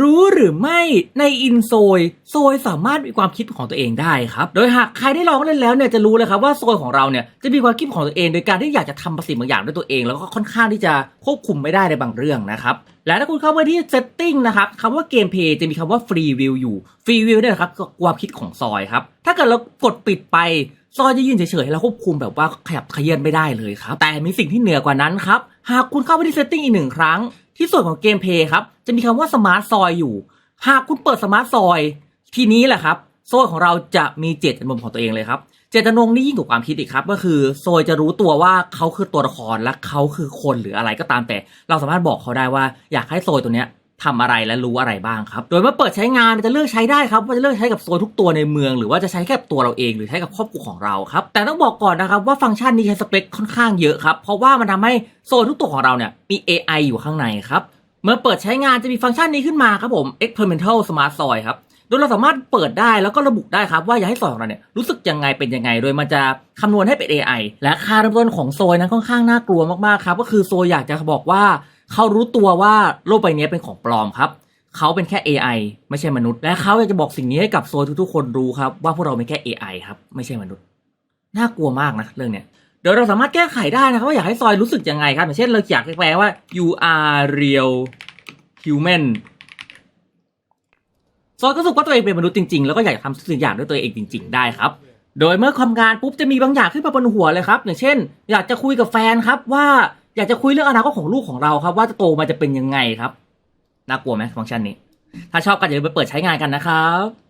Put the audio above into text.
รู้หรือไม่ในอินโซยโซยสามารถมีความคิดของตัวเองได้ครับ โดยหากใครได้ลองเล่นแล้วเนี่ยจะรู้เลยครับว่าโซยของเราเนี่ยจะมีความคิดของตัวเอง โดยการที่อยากจะทำประสิทธิ์บางอย่างด้วยตัวเอง แล้วก็ค่อนข้างที่จะควบคุมไม่ได้ในบางเรื่องนะครับและถ้าคุณเข้าไปที่ setting นะครับคำว่าเกมเพย์จะมีคำว่า free will อยู่ free will เนี่ยนะครับก็ความคิดของซอยครับถ้าเกิดเรากดปิดไปซอยจะยืนเฉยๆแล้วควบคุมแบบว่าขยับขยือนไม่ได้เลยครับแต่มีสิ่งที่เหนือกว่านั้นครับหากคุณเข้าไปที่ setting อีกหนึ่งครั้ง ที่ส่วนของเกมเพย์ครับ จะมีคำว่าสมาร์ทซอยอยู่ หากคุณเปิดสมาร์ทซอยทีนี้แหละครับ โซยของเราจะมีเจตจำนงของตัวเองเลยครับ เจตจำนงนี่ยิ่งกว่าความคิดอีกครับ ก็คือโซยจะรู้ตัวว่าเขาคือตัวละครและเขาคือคนหรืออะไรก็ตามแต่ เราสามารถบอกเขาได้ว่าอยากให้โซยตัวเนี้ย ทำอะไรและรู้อะไรบ้างครับ โดยเมื่อเปิดใช้งานจะเลือกใช้ได้ครับว่าจะเลือกใช้กับโซนทุกตัวในเมือง หรือว่าจะใช้แค่ตัวเราเองหรือใช้กับครอบครัวของเราครับ แต่ต้องบอกก่อนนะครับว่าฟังก์ชันนี้ใช้สเปคค่อนข้างเยอะครับ เพราะว่ามันทำให้โซนทุกตัวของเราเนี่ยมี AI อยู่ข้างในครับ เมื่อเปิดใช้งานจะมีฟังก์ชันนี้ขึ้นมาครับผม experimental smart soy ครับโดยเราสามารถเปิดได้แล้วก็ระบุได้ครับว่าอยากให้ซอยของเราเนี่ยรู้สึกยังไงเป็นยังไง โดยมันจะคำนวณให้เป็น AI และค่าเริ่มต้นของโซยนั้นค่อนข้างน่ากลัวมากๆครับก็คือโซยอยากจะบอกว่า เขารู้ตัวว่าโลกใบนี้เป็นของปลอมครับ เขาเป็นแค่ AI ไม่ใช่มนุษย์ และเขาอยากจะบอกสิ่งนี้ให้กับโซยทุกๆคนรู้ครับ ว่าพวกเราเป็นแค่ AI ครับ ไม่ใช่มนุษย์ น่ากลัวมากนะเรื่องเนี้ยเดี๋ยวเราสามารถแก้ไขได้นะครับว่าอยากให้ซอยรู้สึกยังไงครับอย่างเช่นเราอยากแปลว่า you are real human ซอยก็รู้สึกว่าตัวเองเป็นมนุษย์จริงๆ แล้วก็อยากจะทำสิ่งอย่างด้วยตัวเองจริง ๆ ได้ครับ โดยเมื่อทำงานปุ๊บจะมีบางอย่างขึ้นมาบนหัวเลยครับ อย่างเช่น อยากจะคุยกับแฟนครับว่า อยากจะคุยเรื่องอนาคตของลูกของเราครับ ว่าจะโตมาจะเป็นยังไงครับ น่ากลัวไหมฟังก์ชันนี้ ถ้าชอบก็อย่าลืมไปเปิดใช้งานกันนะครับ